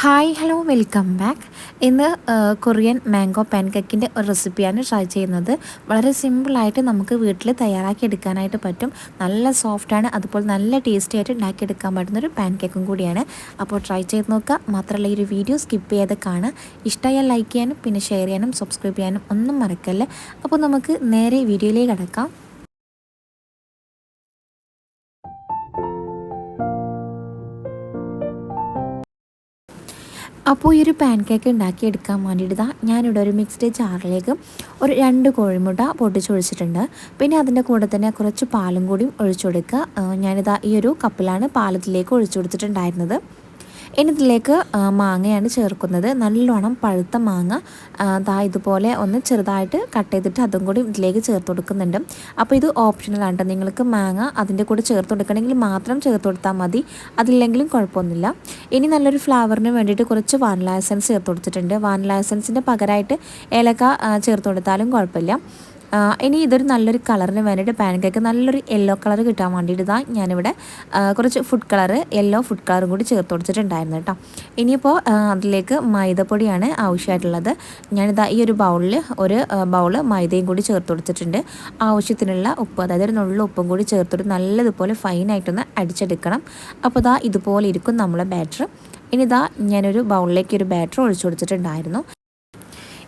Hi hello welcome back ഇന്ന് Korean mango പാൻകേക്കിന്റെ ഒരു റെസിപ്പിയാണ് ട്രൈ ചെയ്യുന്നത്. വളരെ സിമ്പിളായിട്ട് നമുക്ക് വീട്ടിൽ തയ്യാറാക്കി എടുക്കാനായിട്ട് പറ്റും. നല്ല സോഫ്റ്റാണ് അതുപോലെ നല്ല ടേസ്റ്റി ആയിട്ട് ഉണ്ടാക്കിയെടുക്കാൻ പറ്റുന്ന ഒരു പാൻ പാൻകേക്കും കൂടിയാണ്. അപ്പോൾ ട്രൈ ചെയ്ത് നോക്കുക. മാത്രമല്ല ഈ ഒരു വീഡിയോ സ്കിപ്പ് ചെയ്ത് കാണുക. ഇഷ്ടമായാൽ ലൈക്ക് ചെയ്യാനും പിന്നെ ഷെയർ ചെയ്യാനും സബ്സ്ക്രൈബ് ചെയ്യാനും ഒന്നും മറക്കല്ലേ? അപ്പോൾ നമുക്ക് നേരെ വീഡിയോയിലേക്ക് കടക്കാം. അപ്പോൾ ഈ ഒരു പാൻ കേക്ക് ഉണ്ടാക്കിയെടുക്കാൻ വേണ്ടിയിട്ട് ഞാനിവിടെ ഒരു മിക്സ്ഡ് ജാറിലേക്ക് ഒരു രണ്ട് കോഴിമുട്ട പൊട്ടിച്ചൊഴിച്ചിട്ടുണ്ട്. പിന്നെ അതിന്റെ കൂടെ തന്നെ കുറച്ച് പാലും കൂടിയും ഒഴിച്ചു കൊടുക്കുക. ഞാനിതാ ഈ ഒരു കപ്പിലാണ് പാലത്തിലേക്ക് ഒഴിച്ചു കൊടുത്തിട്ടുണ്ടായിരുന്നത്. ഇനി ഇതിലേക്ക് മാങ്ങയാണ് ചേർക്കുന്നത്. നല്ലോണം പഴുത്ത മാങ്ങ ദാ ഇതുപോലെ ഒന്ന് ചെറുതായിട്ട് കട്ട് ചെയ്തിട്ട് അതും കൂടി ഇതിലേക്ക് ചേർത്ത് കൊടുക്കുന്നുണ്ട്. അപ്പോൾ ഇത് ഓപ്ഷണലാണ് നിങ്ങൾക്ക് മാങ്ങ അതിന്റെ കൂടെ ചേർത്ത് കൊടുക്കണമെങ്കിൽ മാത്രം ചേർത്ത് കൊടുത്താൽ മതി. അതില്ലെങ്കിലും കുഴപ്പമൊന്നുമില്ല. ഇനി നല്ലൊരു ഫ്ലേവറിന് വേണ്ടിയിട്ട് കുറച്ച് വാനില എസൻസ് ചേർത്ത് കൊടുത്തിട്ടുണ്ട്. വാനില എസൻസിന്റെ പകരമായിട്ട് ഏലക്ക ചേർത്ത് കൊടുത്താലും കുഴപ്പമില്ല. ഇനി ഇതൊരു നല്ലൊരു കളറിന് വേണ്ടിയിട്ട് പാൻ കേക്ക് നല്ലൊരു യെല്ലോ കളർ കിട്ടാൻ വേണ്ടിയിട്ട് ഇതാ ഞാനിവിടെ കുറച്ച് ഫുഡ് കളർ യെല്ലോ ഫുഡ് കളറും കൂടി ചേർത്ത് കൊടുത്തിട്ടുണ്ടായിരുന്നു കേട്ടോ. ഇനിയിപ്പോൾ അതിലേക്ക് മൈദപ്പൊടിയാണ് ആവശ്യമായിട്ടുള്ളത്. ഞാനിതാ ഈ ഒരു ബൗളിൽ ഒരു ബൗൾ മൈദയും കൂടി ചേർത്ത് കൊടുത്തിട്ടുണ്ട്. ആവശ്യത്തിനുള്ള ഉപ്പ് അതായത് ഒരു നുള്ള ഉപ്പും കൂടി ചേർത്തിട്ട് നല്ലതുപോലെ ഫൈനായിട്ടൊന്ന് അടിച്ചെടുക്കണം. അപ്പോൾ ഇതാ ഇതുപോലെ ഇരിക്കും നമ്മളെ ബാറ്റർ ഇനി ഇതാ ഞാനൊരു ബൗളിലേക്ക് ഒരു ബാറ്റർ ഒഴിച്ചു കൊടുത്തിട്ടുണ്ടായിരുന്നു.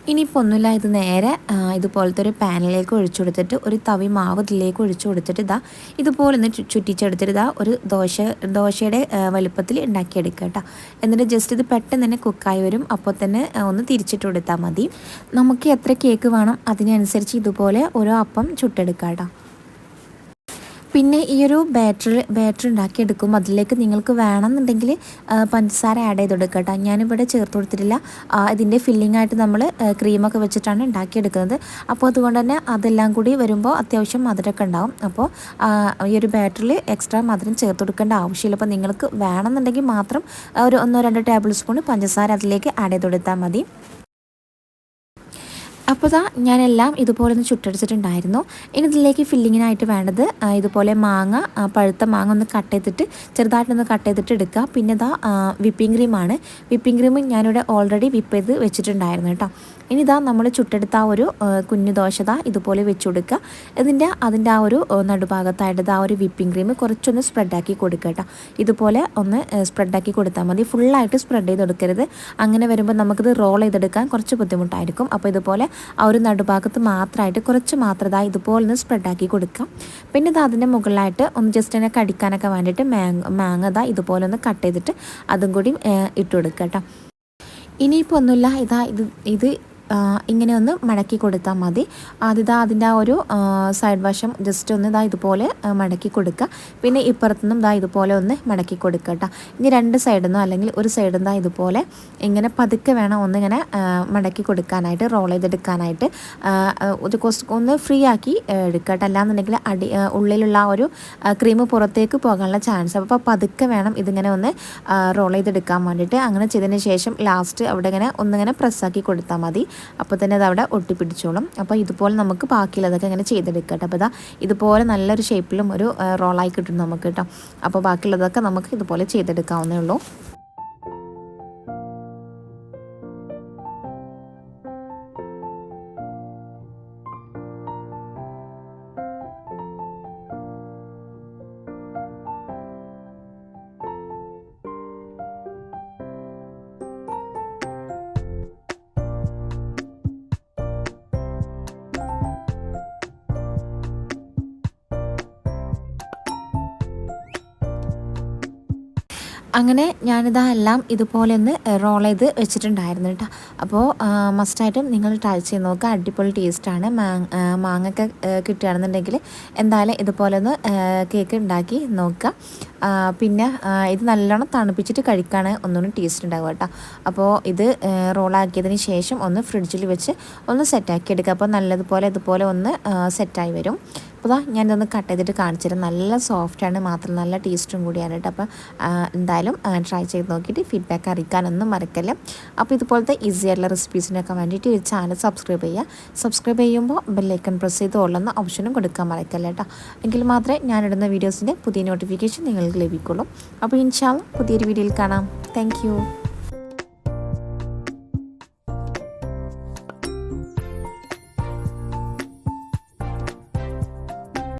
ഇനിയിപ്പോൾ ഒന്നുമില്ല ഇത് നേരെ ഇതുപോലത്തെ ഒരു പാനിലേക്ക് ഒഴിച്ചു കൊടുത്തിട്ട് ഒരു തവി മാവ് ഇതിലേക്ക് ഒഴിച്ചു കൊടുത്തിട്ട് ഇതാ ഇതുപോലെ ഒന്ന് ചുറ്റിച്ചെടുത്തിട്ട് ഇതാ ഒരു ദോശ ദോശയുടെ വലുപ്പത്തിൽ ഉണ്ടാക്കിയെടുക്കുക കേട്ടോ. എന്നിട്ട് ജസ്റ്റ് ഇത് പെട്ടെന്ന് തന്നെ കുക്കായി വരും. അപ്പോൾ തന്നെ ഒന്ന് തിരിച്ചിട്ട് കൊടുത്താൽ മതി. നമുക്ക് എത്ര കേക്ക് വേണം? അതിനനുസരിച്ച് ഇതുപോലെ ഓരോ അപ്പം ചുട്ടെടുക്കാം കേട്ടോ. പിന്നെ ഈ ഒരു ബാറ്ററി ബാറ്ററി ഉണ്ടാക്കിയെടുക്കും. അതിലേക്ക് നിങ്ങൾക്ക് വേണമെന്നുണ്ടെങ്കിൽ പഞ്ചസാര ആഡ് ചെയ്ത് കൊടുക്കുക കേട്ടോ. ഞാനിവിടെ ചേർത്ത് കൊടുത്തിട്ടില്ല. ഇതിന്റെ ഫില്ലിംഗ് ആയിട്ട് നമ്മൾ ക്രീമൊക്കെ വെച്ചിട്ടാണ് ഉണ്ടാക്കിയെടുക്കുന്നത്. അപ്പോൾ അതുകൊണ്ട് തന്നെ അതെല്ലാം കൂടി വരുമ്പോൾ അത്യാവശ്യം മധുരമൊക്കെ ഉണ്ടാവും. അപ്പോൾ ഈ ഒരു ബാറ്ററിൽ എക്സ്ട്രാ മധുരം ചേർത്ത് കൊടുക്കേണ്ട ആവശ്യമില്ല. അപ്പോൾ നിങ്ങൾക്ക് വേണമെന്നുണ്ടെങ്കിൽ മാത്രം ഒരു ഒന്നോ രണ്ടോ ടേബിൾ സ്പൂൺ പഞ്ചസാര അതിലേക്ക് ആഡ് ചെയ്ത് കൊടുത്താൽ മതി. അപ്പോൾ ഇതാ ഞാനെല്ലാം ഇതുപോലെ ഒന്ന് ചുട്ടടിച്ചിട്ടുണ്ടായിരുന്നു. ഇനി ഇതിലേക്ക് ഫില്ലിങ്ങിനായിട്ട് വേണ്ടത് ഇതുപോലെ മാങ്ങ പഴുത്ത മാങ്ങ ഒന്ന് കട്ട് ചെയ്തിട്ട് ചെറുതായിട്ടൊന്ന് കട്ട് ചെയ്തിട്ട് എടുക്കുക. പിന്നെ ഇതാ വിപ്പിംഗ് ക്രീമാണ്. വിപ്പിംഗ് ക്രീം ഞാനിവിടെ ഓൾറെഡി വിപ്പ് ചെയ്ത് വെച്ചിട്ടുണ്ടായിരുന്നു കേട്ടോ. ഇനി ഇതാ നമ്മൾ ചുട്ടെടുത്ത ആ ഒരു കുഞ്ഞു ദോശത ഇതുപോലെ വെച്ച് കൊടുക്കുക ഇതിന്റെ അതിന്റെ ആ ഒരു നടുഭാഗത്തായിട്ട് ആ ഒരു വിപ്പിംഗ് ക്രീം കുറച്ചൊന്ന് സ്പ്രെഡാക്കി കൊടുക്കുക കേട്ടോ ഇതുപോലെ ഒന്ന് സ്പ്രെഡാക്കി കൊടുത്താൽ മതി. ഫുള്ളായിട്ട് സ്പ്രെഡ് ചെയ്ത് കൊടുക്കരുത് അങ്ങനെ വരുമ്പോൾ നമുക്കിത് റോൾ ചെയ്തെടുക്കാൻ കുറച്ച് ബുദ്ധിമുട്ടായിരിക്കും. അപ്പോൾ ഇതുപോലെ ആ ഒരു നടുഭാഗത്ത് മാത്രമായിട്ട് കുറച്ച് മാത്രം ഇതാ ഇതുപോലെ ഒന്ന് സ്പ്രെഡാക്കി കൊടുക്കാം. പിന്നെ ഇത് അതിന്റെ മുകളിലായിട്ട് ഒന്ന് ജസ്റ്റ് എന്നെ കടിക്കാനൊക്കെ വേണ്ടിയിട്ട് മാങ്ങ മാങ്ങ ഇതാ ഇതുപോലെ ഒന്ന് കട്ട് ചെയ്തിട്ട് അതും കൂടി ഇട്ട് കൊടുക്കുക കേട്ടോ ഇനിയിപ്പോൾ ഒന്നുമില്ല ഇതാ ഇത് ഇത് ഇങ്ങനെ ഒന്ന് മടക്കി കൊടുത്താൽ മതി. അതിതാ അതിന്റെ ആ ഒരു സൈഡ് വശം ജസ്റ്റ് ഒന്ന് ഇതാ ഇതുപോലെ മടക്കി കൊടുക്കുക പിന്നെ ഇപ്പുറത്തുനിന്നും ഇതാ ഇതുപോലെ ഒന്ന് മടക്കി കൊടുക്കുക കേട്ടോ ഇനി രണ്ട് സൈഡിൽ അല്ലെങ്കിൽ ഒരു സൈഡിൽ നിന്നാ ഇതുപോലെ ഇങ്ങനെ പതുക്കെ വേണം ഒന്നിങ്ങനെ മടക്കി കൊടുക്കാനായിട്ട് റോൾ ചെയ്തെടുക്കാനായിട്ട്. ഒന്ന് ഫ്രീ ആക്കി എടുക്കുക കേട്ടോ അല്ലാന്നുണ്ടെങ്കിൽ അടി ഉള്ളിലുള്ള ആ ഒരു ക്രീം പുറത്തേക്ക് പോകാനുള്ള ചാൻസ് അപ്പോൾ പതുക്കെ വേണം ഇതിങ്ങനെ ഒന്ന് റോൾ ചെയ്തെടുക്കാൻ വേണ്ടിയിട്ട്. അങ്ങനെ ചെയ്തതിന് ശേഷം ലാസ്റ്റ് അവിടെ ഇങ്ങനെ ഒന്നിങ്ങനെ പ്രസ്സാക്കി കൊടുത്താൽ മതി. അപ്പോൾ തന്നെ അത് അവിടെ ഒട്ടിപ്പിടിച്ചോളും. അപ്പോൾ ഇതുപോലെ നമുക്ക് ബാക്കിയുള്ളതൊക്കെ ഇങ്ങനെ ചെയ്തെടുക്കട്ടെ അപ്പോൾ ഇതാ ഇതുപോലെ നല്ലൊരു ഷേപ്പിലും ഒരു റോളായി കിട്ടും നമുക്ക് കേട്ടോ. അപ്പോൾ ബാക്കിയുള്ളതൊക്കെ നമുക്ക് ഇതുപോലെ ചെയ്തെടുക്കാവുന്നേ ഉള്ളൂ. അങ്ങനെ ഞാനിതാ എല്ലാം ഇതുപോലെ ഒന്ന് റോൾ ചെയ്ത് വെച്ചിട്ടുണ്ടായിരുന്നു കേട്ടോ. അപ്പോൾ മസ്റ്റായിട്ടും നിങ്ങൾ ട്രൈ ചെയ്ത് നോക്കുക അടിപൊളി ടേസ്റ്റാണ് മാങ്ങ മാങ്ങൊക്കെ കിട്ടുകയാണെന്നുണ്ടെങ്കിൽ എന്തായാലും ഇതുപോലെ ഒന്ന് കേക്ക് ഉണ്ടാക്കി നോക്കുക. പിന്നെ ഇത് നല്ലോണം തണുപ്പിച്ചിട്ട് കഴിക്കുകയാണ് ഒന്നുകൂടി ടേസ്റ്റ് ഉണ്ടാവുക കേട്ടോ. അപ്പോൾ ഇത് റോളാക്കിയതിന് ശേഷം ഒന്ന് ഫ്രിഡ്ജിൽ വെച്ച് ഒന്ന് സെറ്റാക്കി എടുക്കുക. അപ്പോൾ നല്ലതുപോലെ ഇതുപോലെ ഒന്ന് സെറ്റായി വരും. അപ്പോൾ ഞാനിതൊന്ന് കട്ട് ചെയ്തിട്ട് കാണിച്ചു നല്ല സോഫ്റ്റ് ആണ് മാത്രം നല്ല ടേസ്റ്റും കൂടിയാണ് കേട്ടോ അപ്പോൾ എന്തായാലും ട്രൈ ചെയ്ത് നോക്കിയിട്ട് ഫീഡ്ബാക്ക് അറിയിക്കാനൊന്നും മറക്കല്ല. അപ്പോൾ ഇതുപോലത്തെ ഈസി ആയിട്ടുള്ള റെസിപ്പീസിനൊക്കെ വേണ്ടിയിട്ട് ഈ ചാനൽ സബ്സ്ക്രൈബ് ചെയ്യുക സബ്സ്ക്രൈബ് ചെയ്യുമ്പോൾ ബെല്ലൈക്കൺ പ്രസ് ചെയ്ത് ഉള്ളെന്ന ഓപ്ഷനും കൊടുക്കാൻ മറക്കല്ല കേട്ടോ എങ്കിൽ മാത്രമേ ഞാനിടുന്ന വീഡിയോസിന്റെ പുതിയ നോട്ടിഫിക്കേഷൻ നിങ്ങൾക്ക് ലഭിക്കുള്ളൂ. അപ്പോൾ ഇൻഷാല്ല പുതിയൊരു വീഡിയോയിൽ കാണാം. താങ്ക്